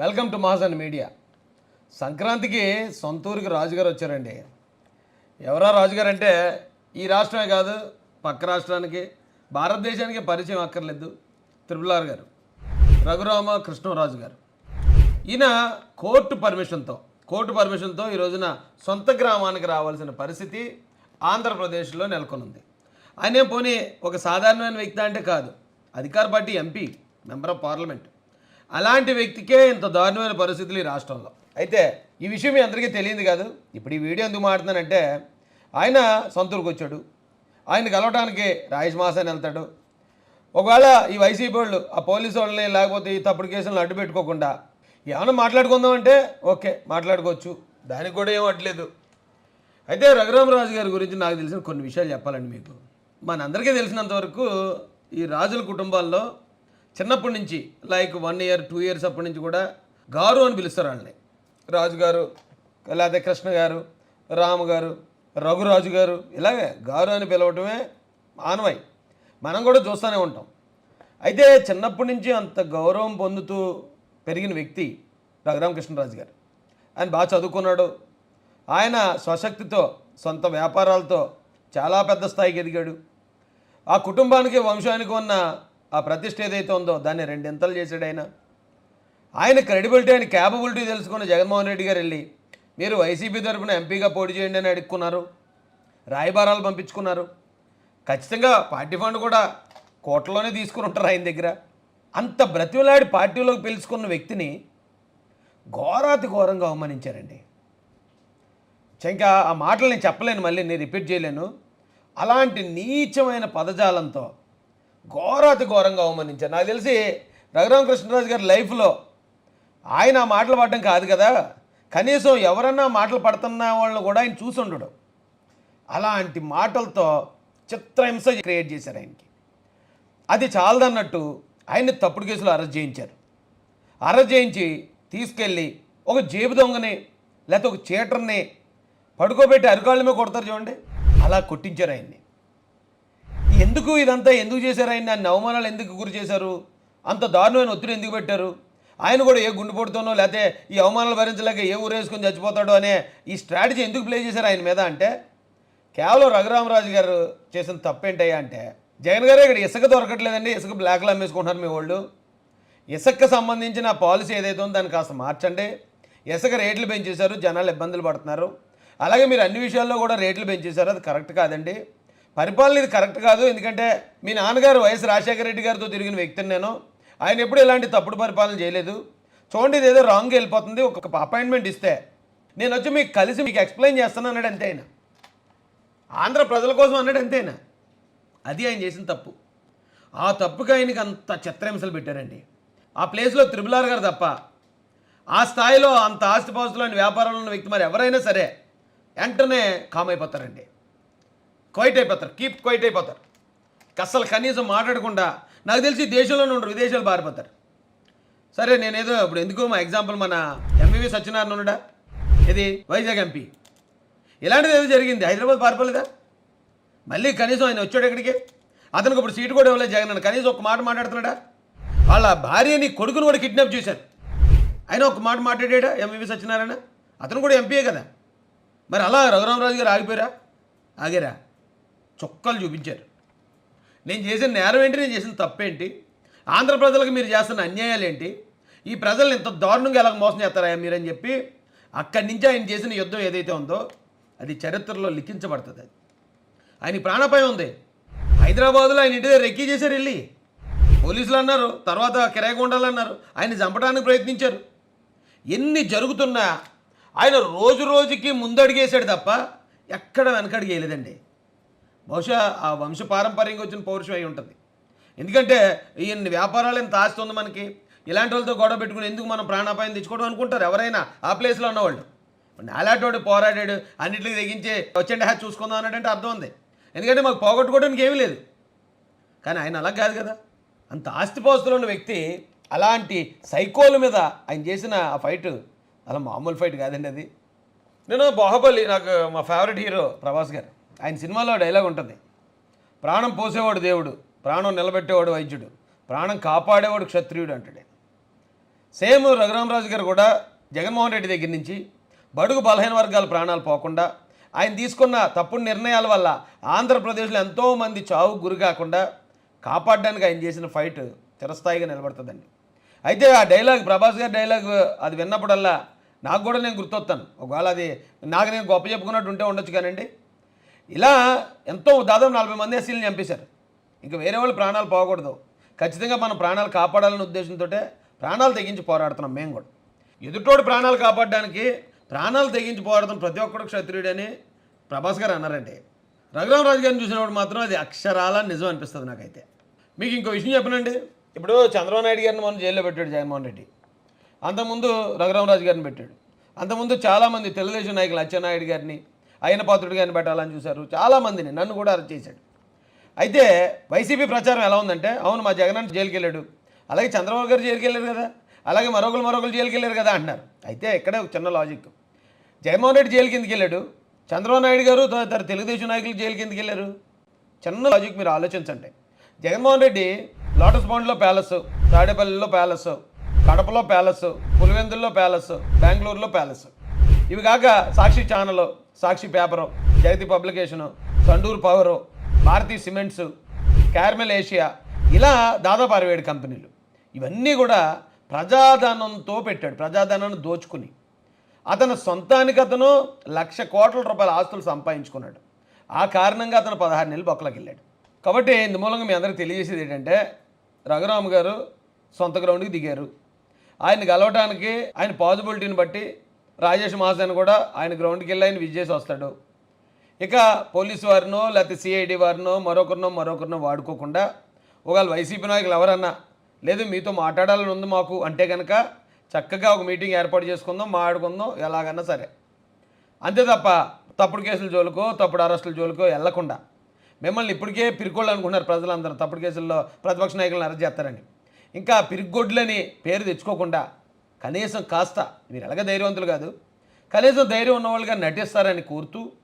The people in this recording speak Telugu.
Welcome to Mahajan media. సంక్రాంతికి సొంతూరుకి రాజుగారు వచ్చారండి. ఎవరా రాజుగారు అంటే ఈ రాష్ట్రమే కాదు పక్క రాష్ట్రానికి భారతదేశానికి పరిచయం అక్కర్లేదు త్రిపులార్ గారు రఘురామ కృష్ణరాజు గారు. ఈయన కోర్టు పర్మిషన్తో కోర్టు పర్మిషన్తో ఈ రోజున సొంత గ్రామానికి రావాల్సిన పరిస్థితి ఆంధ్రప్రదేశ్లో నెలకొనుంది. ఆయన పోనీ ఒక సాధారణమైన వ్యక్తి అంటే కాదు అధికార party MP member of parliament. అలాంటి వ్యక్తికే ఇంత దారుణమైన పరిస్థితులు ఈ రాష్ట్రంలో. అయితే ఈ విషయం మీ అందరికీ తెలియదు కాదు. ఇప్పుడు ఈ వీడియో ఎందుకు మాట్లాడుతున్నానంటే ఆయన సొంతూరుకు వచ్చాడు. ఆయన కలవటానికి రాయేష్ మాసాన్ని వెళ్తాడు. ఒకవేళ ఈ వైసీపీ వాళ్ళు ఆ పోలీసు వాళ్ళని లేకపోతే ఈ తప్పుడు కేసులను అడ్డు పెట్టుకోకుండా ఏమైనా మాట్లాడుకుందాం అంటే ఓకే మాట్లాడుకోవచ్చు. దానికి కూడా ఏం అట్లేదు అయితే రఘురామరాజు గారి గురించి నాకు తెలిసిన కొన్ని విషయాలు చెప్పాలండి మీకు. మనందరికీ తెలిసినంత వరకు ఈ రాజుల కుటుంబాల్లో చిన్నప్పటి నుంచి like one year two years అప్పటి నుంచి కూడా గారు అని పిలుస్తారు వాళ్ళని. రాజుగారు లేకపోతే కృష్ణ గారు రాము గారు రఘురాజు గారు ఇలాగే గారు అని పిలవటమే ఆనవాయి మనం కూడా చూస్తూనే ఉంటాం. అయితే చిన్నప్పటి నుంచి అంత గౌరవం పొందుతూ పెరిగిన వ్యక్తి రఘురామకృష్ణరాజు గారు. ఆయన బాగా చదువుకున్నాడు. ఆయన స్వశక్తితో సొంత వ్యాపారాలతో చాలా పెద్ద స్థాయికి ఎదిగాడు. ఆ కుటుంబానికి వంశానికి ఉన్న ఆ ప్రతిష్ట ఏదైతే ఉందో దాన్ని రెండింతలు చేశాడు ఆయన? ఆయన క్రెడిబిలిటీ ఆయన క్యాపబిలిటీ తెలుసుకున్న జగన్మోహన్ రెడ్డి గారు వెళ్ళి మీరు వైసీపీ తరఫున ఎంపీగా పోటీ చేయండి అని అడుక్కున్నారు. రాయబారాలు పంపించుకున్నారు. ఖచ్చితంగా పార్టీ ఫండ్ కూడా కోట్లలోనే తీసుకుని ఉంటారు ఆయన దగ్గర. అంత బ్రతిమలాడి పార్టీలోకి పిలుచుకున్న వ్యక్తిని ఘోరాతి ఘోరంగా అవమానించారండి. ఇంకా ఆ మాటలు నేను చెప్పలేను మళ్ళీ నేను రిపీట్ చేయలేను. అలాంటి నీచమైన పదజాలంతో ఘోరాతి ఘోరంగా అవమానించారు. నాకు తెలిసి రఘురామకృష్ణరాజు గారి లైఫ్లో ఆయన ఆ మాటలు పడడం కాదు కదా. కనీసం ఎవరన్నా మాటలు పడుతున్న వాళ్ళని కూడా ఆయన చూసి ఉండడు. అలాంటి మాటలతో చిత్రహింస క్రియేట్ చేశారు ఆయనకి. అది చాలదన్నట్టు ఆయన్ని తప్పుడు కేసులో అరెస్ట్ చేయించారు. అరెస్ట్ చేయించి తీసుకెళ్ళి ఒక జేబు దొంగని లేకపోతే ఒక చీటర్ని పడుకోబెట్టి అరికాళ్ళ మీద కొడతారు చూడండి. అలా కొట్టించారు ఆయన్ని. ఎందుకు ఇదంతా ఎందుకు చేశారు ఆయన? నన్ను అవమానాలు ఎందుకు గురి చేశారు? అంత దారుణమైన ఒత్తిడి ఎందుకు పెట్టారు? ఆయన కూడా ఏ గుండెపోటుతోనో లేకపోతే ఈ అవమానాలు భరించలేక ఏ ఊరేసుకొని చచ్చిపోతాడో అనే ఈ స్ట్రాటజీ ఎందుకు ప్లే చేశారు ఆయన మీద అంటే కేవలం రఘురామరాజు గారు చేసిన తప్పేంటయ్యా అంటే జగన్ గారు ఇక్కడ ఇసుక దొరకట్లేదండి ఇసుక బ్లాక్లో అమ్మేసుకుంటున్నారు మీ వాళ్ళు. ఇసుకకు సంబంధించిన పాలసీ ఏదైతే ఉందో దాన్ని కాస్త మార్చండి. ఇసుక రేట్లు పెంచేశారు జనాలు ఇబ్బందులు పడుతున్నారు. అలాగే మీరు అన్ని విషయాల్లో కూడా రేట్లు పెంచేశారు అది కరెక్ట్ కాదండి. పరిపాలన ఇది కరెక్ట్ కాదు. ఎందుకంటే మీ నాన్నగారు వైఎస్ రాజశేఖర రెడ్డి గారితో తిరిగిన వ్యక్తిని నేను. ఆయన ఎప్పుడు ఇలాంటి తప్పుడు పరిపాలన చేయలేదు. చూడండి ఇది ఏదో రాంగ్ వెళ్ళిపోతుంది. ఒక అపాయింట్మెంట్ ఇస్తే నేను వచ్చి మీకు కలిసి మీకు ఎక్స్ప్లెయిన్ చేస్తాను అన్నాడు అంతే ఆయన ఆంధ్ర ప్రజల కోసం అన్నాడు అంతేనా? అది ఆయన చేసిన తప్పు. ఆ తప్పుకి ఆయనకి అంత చిత్రహింసలు పెట్టారండి. ఆ ప్లేస్లో త్రిబులార్ గారు తప్ప ఆ స్థాయిలో అంత ఆస్తిపాస్తులు వ్యాపారంలో ఉన్న వ్యక్తి మరి ఎవరైనా సరే వెంటనే కామ్ అయిపోతారండి. క్వైట్ అయిపోతారు. కీప్ క్వైట్ అయిపోతారు. అసలు కనీసం మాట్లాడకుండా నాకు తెలిసి దేశంలోనే ఉండరు విదేశాలు పారిపోతారు. సరే నేనేదో ఇప్పుడు ఎందుకు మా ఎగ్జాంపుల్ మన ఎంవివి సత్యనారాయణ ఉండడా ఇది వైజాగ్ ఎంపీ ఇలాంటిది ఏదో జరిగింది. హైదరాబాద్ పారిపోలేదా? మళ్ళీ కనీసం ఆయన వచ్చాడు ఇక్కడికి అతనికి ఇప్పుడు సీటు కూడా ఇవ్వలేదు జగన్ కనీసం ఒక మాట మాట్లాడుతున్నాడా? వాళ్ళ భార్యని కొడుకుని కూడా కిడ్నాప్ చేశారు. ఆయన ఒక మాట మాట్లాడాడా ఎంబీవీ సత్యనారాయణ? అతను కూడా ఎంపీయే కదా. మరి అలా రఘురామరాజు గారు ఆగిపోయారా? ఆగారా? చొక్కలు చూపించారు. నేను చేసిన నేరం ఏంటి? నేను చేసిన తప్పేంటి? ఆంధ్ర ప్రజలకు మీరు చేస్తున్న అన్యాయాలు ఏంటి? ఈ ప్రజల్ని ఇంత దారుణంగా ఎలా మోసం చేస్తారా మీరని చెప్పి అక్కడి నుంచి ఆయన చేసిన యుద్ధం ఏదైతే ఉందో అది చరిత్రలో లిఖించబడుతుంది అది. ఆయన ప్రాణాపాయం ఉంది. హైదరాబాదులో ఆయన ఇంటి దగ్గర రెక్కీ చేశారు వెళ్ళి. పోలీసులు అన్నారు తర్వాత కిరాయకొండాలు అన్నారు ఆయన చంపడానికి ప్రయత్నించారు. ఎన్ని జరుగుతున్నా ఆయన రోజు రోజుకి ముందడిగేశాడు తప్ప ఎక్కడ వెనకడిగేయలేదండి బహుశా ఆ వంశ పారంపర్యంగా వచ్చిన పౌరుషం అయి ఉంటుంది. ఎందుకంటే ఈయన వ్యాపారాలు ఎంత ఆస్తి ఉంది మనకి? ఇలాంటి వాళ్ళతో గొడవ పెట్టుకుని ఎందుకు మనం ప్రాణాపాయం తెచ్చుకోవడం అనుకుంటారు? ఎవరైనా ఆ ప్లేస్లో ఉన్నవాళ్ళు. నాలాంటి పోరాడాడు అన్నింటికి తెగించి వచ్చండి హ్యాచ్ చూసుకుందాం అన్నట్టు అర్థం ఉంది. ఎందుకంటే మాకు పోగొట్టుకోవడానికి ఏమీ లేదు. కానీ ఆయన అలా కాదు కదా. అంత ఆస్తిపాస్తులు ఉన్న వ్యక్తి అలాంటి సైకోల మీద ఆయన చేసిన ఆ ఫైట్ అలా మామూలు ఫైట్ కాదండి అది. నేను బాహుబలి నాకు మా ఫేవరెట్ హీరో ప్రభాస్ గారు. ఆయన సినిమాలో డైలాగ్ ఉంటుంది. ప్రాణం పోసేవాడు దేవుడు ప్రాణం నిలబెట్టేవాడు వైద్యుడు ప్రాణం కాపాడేవాడు క్షత్రియుడు అంటాడు. సేమ్ రఘురామరాజు గారు కూడా జగన్మోహన్ రెడ్డి దగ్గర నుంచి బడుగు బలహీన వర్గాల ప్రాణాలు పోకుండా ఆయన తీసుకున్న తప్పుడు నిర్ణయాల వల్ల ఆంధ్రప్రదేశ్లో ఎంతోమంది చావు గురి కాకుండా కాపాడడానికి ఆయన చేసిన ఫైట్ చిరస్థాయిగా నిలబడుతుందండి. అయితే ఆ డైలాగ్ ప్రభాస్ గారి డైలాగ్ అది విన్నప్పుడల్లా నాకు కూడా నేను గుర్తొస్తాను. ఒకవేళ అది నాకు నేను గొప్ప చెప్పుకున్నట్టు ఉంటే ఉండొచ్చు కానండి. ఇలా ఎంతో దాదాపు నలభై మంది ఎస్సీలను చంపేశారు. ఇంకా వేరే వాళ్ళు ప్రాణాలు పోకూడదు ఖచ్చితంగా మనం ప్రాణాలు కాపాడాలనే ఉద్దేశంతో ప్రాణాలు తెగించి పోరాడుతున్నాం మేము కూడా. ఎదుటోడు ప్రాణాలు కాపాడడానికి ప్రాణాలు తెగించి పోరాడుతున్న ప్రతి ఒక్కడు క్షత్రియుడని ప్రభాస్ గారు అన్నారండి రఘురామరాజు గారిని చూసినప్పుడు మాత్రం అది అక్షరాల నిజం అనిపిస్తుంది నాకైతే. మీకు ఇంకో విషయం చెప్పనండి. ఇప్పుడు చంద్రబాబు నాయుడు గారిని మనం జైల్లో పెట్టాడు జగన్మోహన్ రెడ్డి. అంతకుముందు రఘురామరాజు గారిని పెట్టాడు. అంతకుముందు చాలామంది తెలుగుదేశం నాయకులు అచ్చెన్నాయుడు గారిని అయిన పాత్రుడిగా గారిని పెట్టాలని చూశారు. చాలామందిని నన్ను కూడా అరెస్ట్ చేశాడు. అయితే వైసీపీ ప్రచారం ఎలా ఉందంటే అవును మా జగన్ జైలుకి వెళ్ళాడు. అలాగే చంద్రబాబు గారు జైలుకి వెళ్ళారు కదా. అలాగే మరొకరు మరొకరు జైలుకి వెళ్ళారు కదా అంటున్నారు. అయితే ఇక్కడే ఒక చిన్న లాజిక్ జగన్మోహన్ రెడ్డి జైలు కిందకి వెళ్ళాడు? చంద్రబాబు నాయుడు గారు తదితర తెలుగుదేశం నాయకులు జైలు కిందకి వెళ్ళారు? చిన్న లాజిక్ మీరు ఆలోచించండి. జగన్మోహన్ రెడ్డి లోటస్ పాండ్లో ప్యాలెస్ తాడేపల్లిలో ప్యాలెస్ కడపలో ప్యాలెస్ పులివెందుల్లో ప్యాలెస్ బెంగళూరులో ప్యాలెస్. ఇవి కాక Sakshi channel Sakshi paper Jagati publication Sandur power Bharathi cements Carmel Asia ఇలా దాదాపు అరవై ఏడు కంపెనీలు. ఇవన్నీ కూడా ప్రజాధనంతో పెట్టాడు ప్రజాధనాన్ని దోచుకుని. అతను సొంతానికి అతను లక్ష కోట్ల రూపాయల ఆస్తులు సంపాదించుకున్నాడు. ఆ కారణంగా అతను పదహారు నెలలు బొక్కలకి వెళ్ళాడు కాబట్టి ఇందు మూలంగా మీ అందరికీ తెలియజేసేది ఏంటంటే రఘురామ్ గారు సొంత గ్రౌండ్కి దిగారు. ఆయన కలవటానికి ఆయన పాజిబిలిటీని బట్టి రాజేష్ మహాసేన్ కూడా ఆయన గ్రౌండ్కి వెళ్ళి ఆయన విజేసి వస్తాడు. ఇక పోలీసు వారినో లేకపోతే సిఐడి వారినో మరొకరినో మరొకరినో వాడుకోకుండా ఒకవేళ వైసీపీ నాయకులు ఎవరన్నా లేదు మీతో మాట్లాడాలని ఉంది మాకు అంటే కనుక చక్కగా ఒక మీటింగ్ ఏర్పాటు చేసుకుందాం మాట్లాడుకుందాం ఎలాగన్నా సరే. అంతే తప్ప తప్పుడు కేసుల జోలుకో తప్పుడు అరెస్టుల జోలుకో వెళ్ళకుండా మిమ్మల్ని ఇప్పటికే పిరికోళ్ళు అనుకుంటున్నారు ప్రజలందరూ. తప్పుడు కేసుల్లో ప్రతిపక్ష నాయకులను అరెస్ట్ చేస్తారని. ఇంకా పిరిగొడ్లని పేరు తెచ్చుకోకుండా కనీసం కాస్త మీరు ఎలాగ ధైర్యవంతులు కాదు కనీసం ధైర్యం ఉన్నవాళ్ళుగా నటిస్తారని కోరుతూ